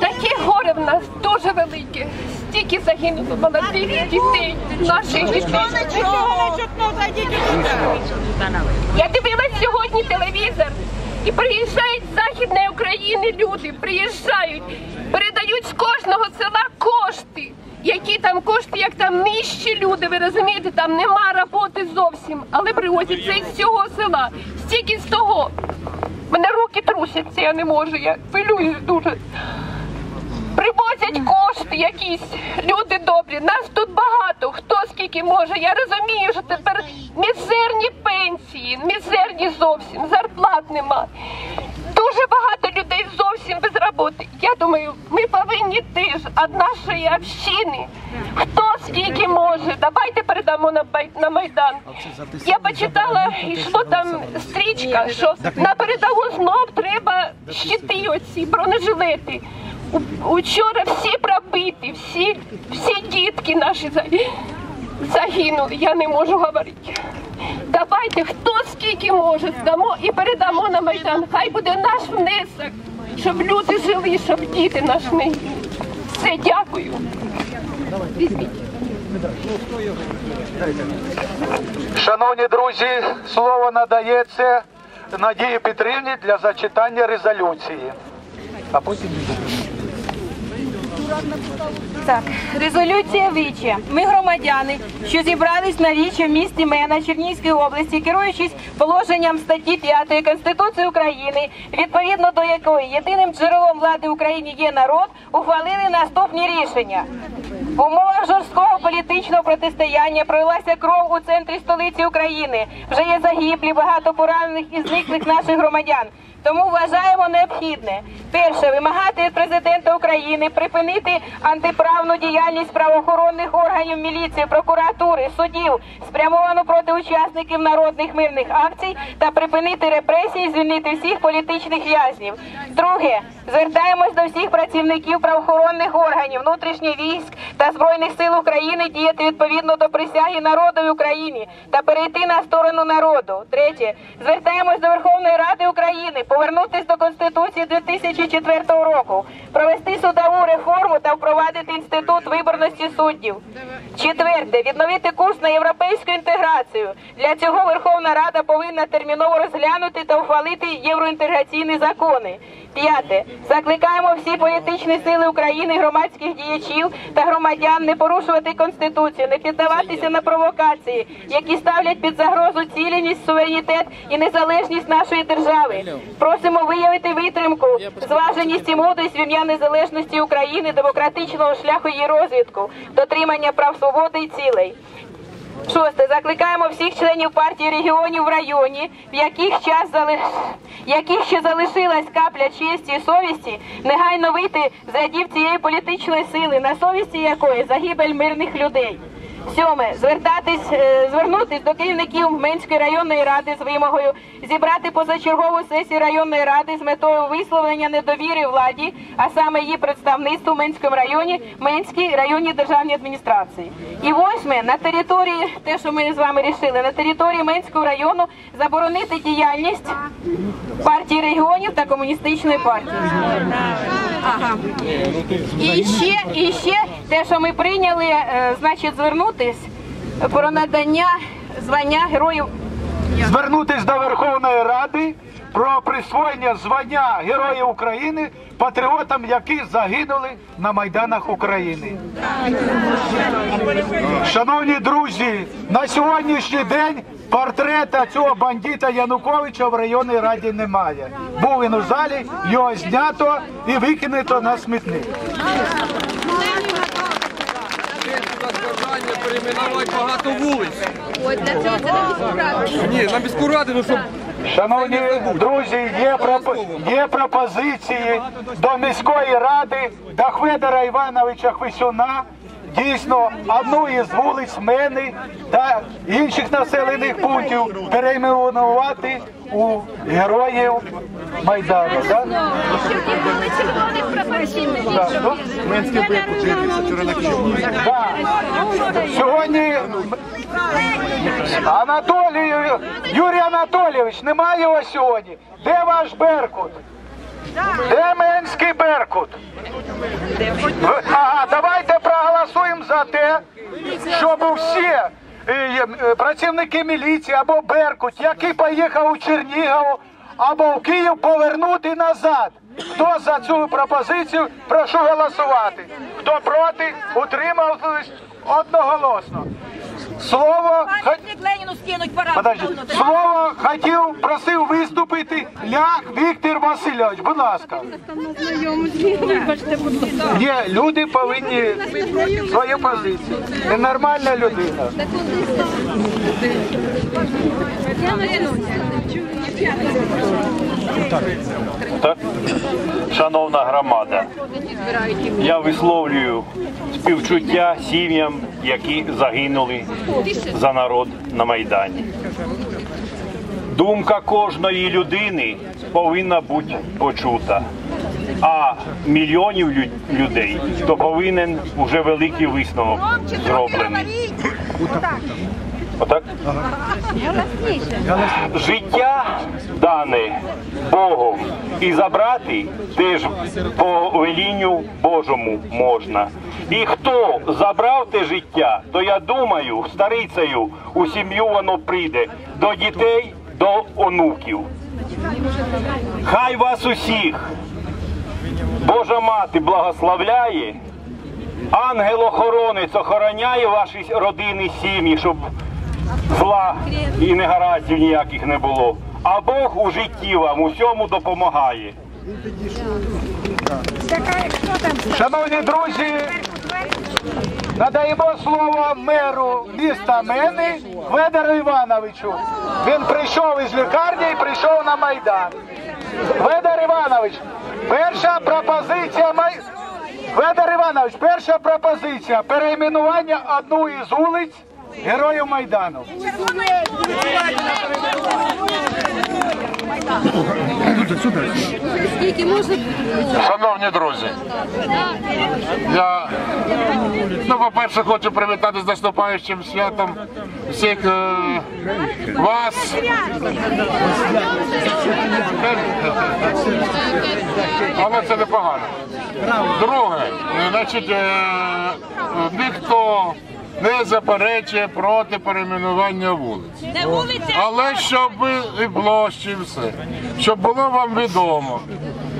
Таке горе в нас дуже велике. Стільки загинуло молодих дітей, наших дітей. Я дивилась сьогодні телевізор. І приїжджають з Західної України люди, приїжджають, передають з кожного села кошти. Які там кошти, як там нижчі люди, ви розумієте, там нема роботи зовсім, але привозять це з цього села. Стільки з того. Мене руки трусяться, я не можу, я хвилююсь дуже. Привозять кошти якісь, люди добрі. Нас тут багато, хто скільки може. Я розумію, що тепер мізерні пенсії, мізерні зовсім, зарплат нема. Дуже багато людей зовсім без роботи. Я думаю, ми повинні теж від нашої общини. Хто скільки може, давайте передамо на майдан. Я почитала, йшло там стрічка, що на передову знов треба щити оці бронежилети. Учора всі пробиті, всі, всі дітки наші загинули. Я не можу говорити. Давайте, хто скільки може, здамо і передамо на майдан. Хай буде наш внесок, щоб люди жили, щоб діти наші не. Все, дякую. Шановні друзі, слово надається Надії Петрівні для зачитання резолюції. А потім Так, резолюція Віче. Ми громадяни, що зібрались на Віче в місті Мена Чернігівської області, керуючись положенням статті 5 Конституції України, відповідно до якої єдиним джерелом влади в Україні є народ, ухвалили наступні рішення. В умовах жорсткого політичного протистояння пролилася кров у центрі столиці України. Вже є загиблі, багато поранених і зниклих наших громадян. Тому вважаємо необхідне перше вимагати від президента України припинити антиправну діяльність правоохоронних органів міліції, прокуратури, судів, спрямовану проти учасників народних мирних акцій та припинити репресії, звільнити всіх політичних в'язнів. Друге, звертаємось до всіх працівників правоохоронних органів, внутрішніх військ та збройних сил України діяти відповідно до присяги народу в Україні та перейти на сторону народу. Третє, звертаємось до Верховної Ради України повернутись до Конституції 2004 року, провести судову реформу та впровадити інститут виборності суддів. Четверте, відновити курс на європейську інтеграцію. Для цього Верховна Рада повинна терміново розглянути та ухвалити євроінтеграційні закони. П'яте, закликаємо всі політичні сили України, громадських діячів та громадян не порушувати конституцію, не піддаватися на провокації, які ставлять під загрозу цілісність, суверенітет і незалежність нашої держави. Просимо виявити витримку, зваженість і мудрість в ім'я незалежності України, демократичного шляху її розвитку, дотримання прав свободи і цілей. Шосте. Закликаємо всіх членів партії регіонів в районі, в яких час зали... яких ще залишилась капля честі і совісті, негайно вийти з рядів цієї політичної сили, на совісті якої загибель мирних людей. Сьоме звертатись, е, звернутись до керівників Менської районної ради з вимогою зібрати позачергову сесію районної ради з метою висловлення недовіри владі, а саме її представництву в Менському районі, Менській районній державній адміністрації. І восьме на території, те, що ми з вами рішили, на території Менського району заборонити діяльність партії регіонів та комуністичної партії. Ага. І ще, і ще те, що ми прийняли, е, значить, звернутись про надання звання героїв. звернутись до Верховної Ради про присвоєння звання Героя України патріотам, які загинули на майданах України. Шановні друзі, на сьогоднішній день портрета цього бандита Януковича в районній раді немає. Був він у залі, його знято і викинуто на смітник. перейменувати багато вулиць. Ні, на міську раду, ну щоб Шановні друзі, є, проп- є пропозиції до міської ради до Хведора Івановича Хвисюна. Дійсно, одну із вулиць Мени та інших населених пунктів перейменувати у героїв Майдану. Да? Да, ну, да. Сьогодні Анатолій Юрій Анатолійович, немає його сьогодні. Де ваш Беркут? Де Менський Беркут? Ви- Ага, давайте проголосуємо те, щоб усі е, е, працівники міліції або Беркут, який поїхав у Чернігів або в Київ, повернути назад. Хто за цю пропозицію, прошу голосувати. Хто проти, утримався одноголосно. Слово Пам'ятник Леніну скинуть пора. Подожди. Слово хотів, просив виступити Лях Віктор Васильович. Будь ласка. Ні, люди повинні свою позицію. Ненормальна людина. Так? Шановна громада, я висловлюю співчуття сім'ям, які загинули за народ на Майдані. Думка кожної людини повинна бути почута. А мільйонів людей то повинен уже великий висновок зроблений. Отак? Життя дане Богом і забрати теж по велінню Божому можна. І хто забрав те життя, то я думаю, старицею у сім'ю воно прийде до дітей, до онуків. Хай вас усіх Божа мати благословляє, ангел-охоронець охороняє ваші родини, сім'ї, щоб зла і негараздів ніяких не було. А Бог у житті вам усьому допомагає. Шановні друзі, надаємо слово меру міста Мени Федору Івановичу. Він прийшов із лікарні і прийшов на Майдан. Федор Іванович, перша пропозиція май... Федор Іванович, перша пропозиція перейменування одну із вулиць Героїв Майдану. Шановні друзі, я ну, по-перше, хочу привітати з наступаючим святом всіх е, вас. Але це непогано. Друге, значить, е, е, ніхто не заперечує проти перейменування вулиць. Вулиця. Але щоб і площі, і все, щоб було вам відомо,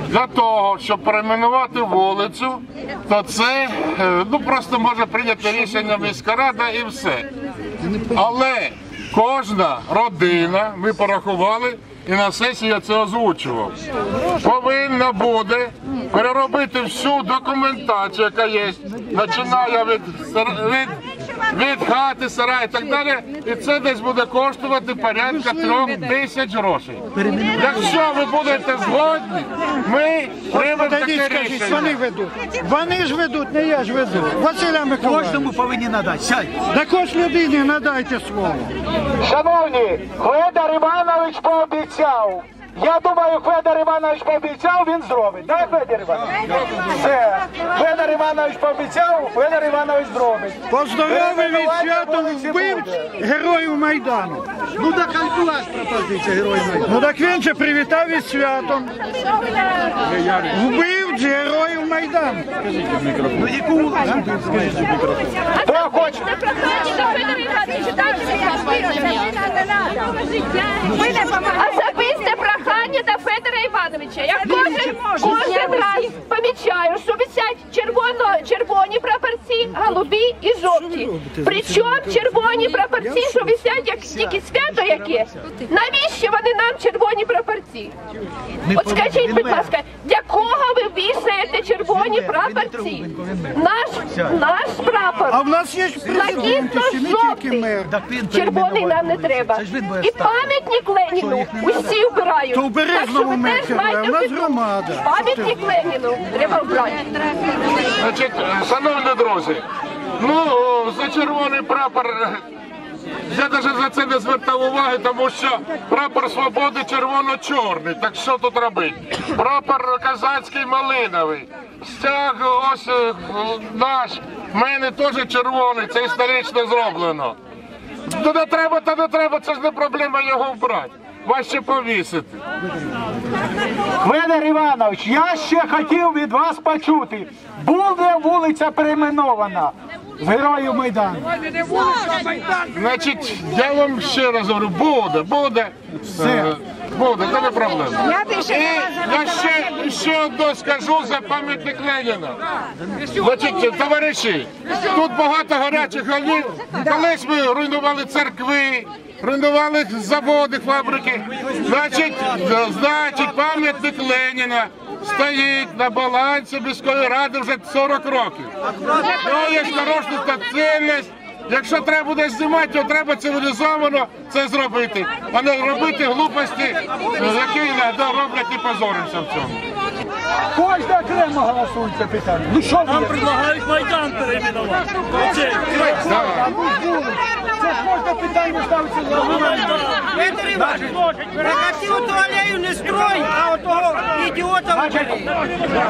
для того, щоб перейменувати вулицю, то це е, ну просто може прийняти рішення міська рада і все. Але кожна родина, ми порахували, і на сесії я це озвучував, повинна буде переробити всю документацію, яка є, починає від, від, від хати, сараю і так далі. І це десь буде коштувати порядка трьох тисяч грошей. Якщо ви будете згодні, ми приймемо таке рішення. вони ведуть. Вони ж ведуть, не я ж веду. Василя Миколаївна. Кожному повинні надати. Сядь. Також людині надайте слово. Шановні, Федор Іванович пообіцяв. Я думаю, Федор Іванович пообіцяв, він зробить. Так, Федор Іванович? Все. Федор Іванович пообіцяв, Федор Іванович зробить. Поздоровив від святом вбивць героїв Майдану. Ну так ж пропозиція героїв Майдану. Ну так він же привітав із святом. Вбивць героїв Майдану. Хто хоче? Особисте прохання до Федора Івановича. Я кожен, кожен раз помічаю, що висять червоно, червоні прапорці, голубі і жовті. Причому червоні прапорці, що висять як тільки свято яке. Навіщо вони нам червоні прапорці? От скажіть, будь ласка, для кого ви вішаєте червоні прапорці? Наш, наш прапор. А в нас є ж президент, ще не тільки мер. Червоний нам не треба. І пам'ятник Леніну усі вбирають. Березному керує, в нас громада. Пам'ятник Леніну треба вбрати. Значить, шановні друзі, ну за червоний прапор. е, Я навіть за це не звертав уваги, тому що прапор свободи червоно-чорний. Так що тут робити? Прапор казацький малиновий. Стяг ось е, наш, в мене теж червоний, це історично зроблено. Ну не треба, та не треба, це ж не проблема його вбрати. Важче повісити. Федор Іванович, я ще хотів від вас почути. Буде вулиця перейменована з героїв Майдану. Значить, я вам ще раз говорю, буде, буде. Е, Буде, це не проблема. І я ще, ще одне скажу за пам'ятник Леніна. Значить, товариші, тут багато гарячих голів. Колись ми руйнували церкви, руйнували заводи, фабрики. Значить, значить, пам'ятник Леніна стоїть на балансі міської ради вже 40 років. То є нарочна цінність. Якщо треба буде знімати, то треба цивілізовано це зробити, а не робити глупості, які роблять і позоримося в цьому. Кожна окремо голосує це питання. Ну що ви? Предлагають Майдан перейменувати. Ж можна питання ставити за Петр Іванович, так а ти оту алею не строй, а отого ідіота Значить,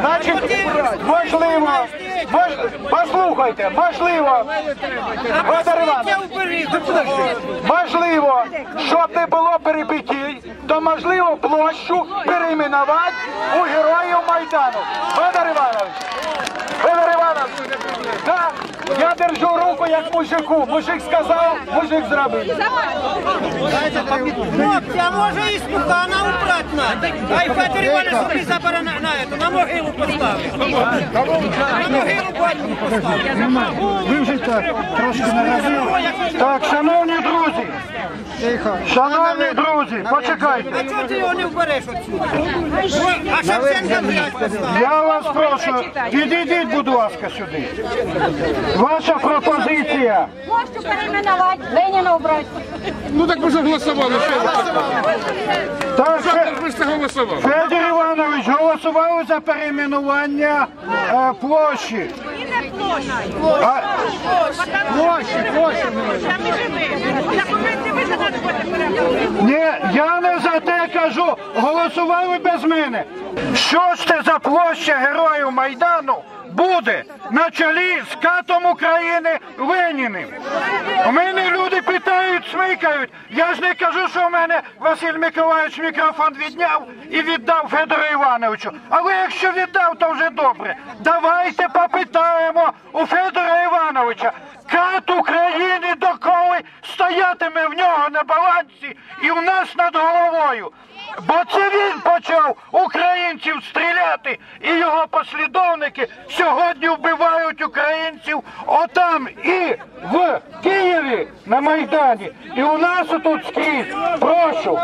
значить, можливо, мож, послухайте, можливо, Федор Іванович, можливо, щоб не було перипетій, то можливо площу перейменувати у героїв Майдану. Федор Іванович, Федор Іванович, да, я держу руку як мужику. Мужик сказав, мужик зробив. Хлопці, а може і стукана убрати надо? Ай, Петр Іванович собі забере на, на, могилу поставить. На могилу батьку поставить. Ви вже так трошки наразили. Так, шановні друзі, шановні друзі, почекайте. А чого ти його не вбереш отсюди? А Шевченка блядь. Я вас прошу, підійдіть, будь ласка, сюди. Ваша пропозиція. Площу перейменувати, Леніна обрати. Ну так ми ж голосували. Так, Фе- Ви ж це голосували. Федір Іванович, голосували за перейменування е, площі. Ні, я не за те кажу, голосували без мене. Що ж це за площа героїв Майдану буде на чолі з катом України Леніним? У мене люди питають, смикають. Я ж не кажу, що в мене Василь Миколаївич мікрофон відняв і віддав Федору Івановичу. Але якщо віддав, то вже добре. Давайте попитаємо у Федора Івановича. Кат України доколи стоятиме в нього на балансі і у нас над головою. Бо це він почав українців стріляти, і його послідовники сьогодні вбивають українців отам і в Києві на Майдані. І у нас тут скрізь. Прошу.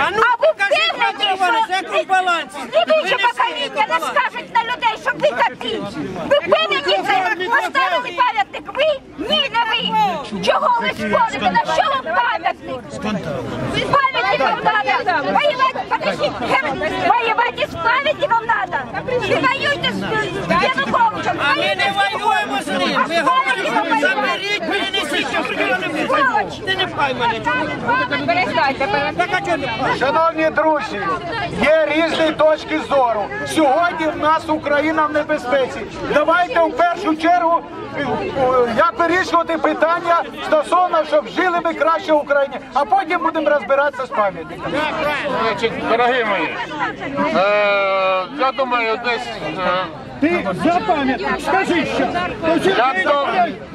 А ну, покажи, Петр Іванович, як ви в балансі. Слідуюче не покоління не балансі. скажуть на людей, що ви такі. Ви пам'ятник цей поставили пам'ятник. Ви? Ні, не ви. Чого ви спорите? На що вам пам'ятник? Пам'ятник вам треба. Воювати, подождіть, воювати з пам'ятником треба. Ви воюєте з Януковичем. А ми не воюємо з ним. Ми говоримо, заберіть, Шановні друзі, є різні точки зору. Сьогодні в нас Україна в небезпеці. Давайте в першу чергу е, е, як вирішувати питання стосовно, щоб жили ми краще в Україні, а потім будемо розбиратися з пам'ятниками. Дорогі мої, е, я думаю, десь е, Ти за пам'ятник, скажи що. я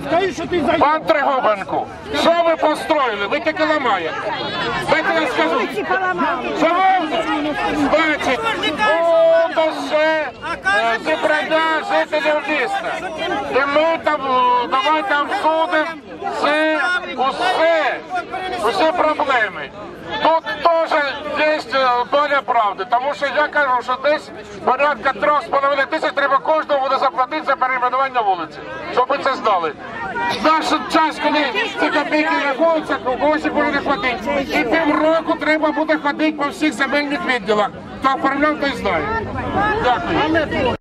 Скажи, що ти за пан Тригубенко, що ви построїли? Ви тільки ламаєте. Дайте я скажу. Шановні, значить, о, то все зібрання жителів міста. І ми там, е, давайте обсудимо це, усе, усі проблеми. Тут теж є е, доля правди, тому що я кажу, що десь порядка трьох з половиною тисяч треба кожному буде заплатити за перейменування вулиці, щоб ви це знали. Наш час, коли ці копійки рахуються, когось буде не хватить. І півроку треба буде ходити по всіх земельних відділах. Хто оформляв, той знає. Дякую.